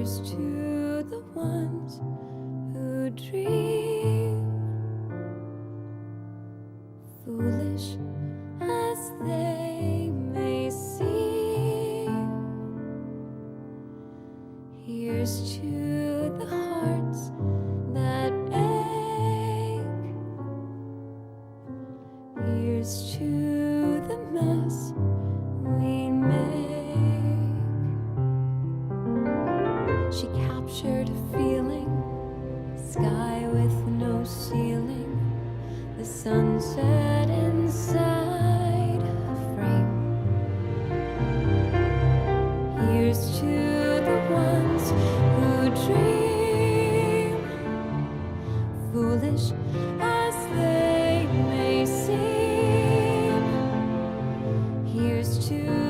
Here's to the ones who dream, foolish as they may seem. Here's to the hearts that ache. Here's to She captured a feeling, sky with no ceiling, the sunset inside a frame. Here's to the ones who dream, foolish as they may seem. Here's to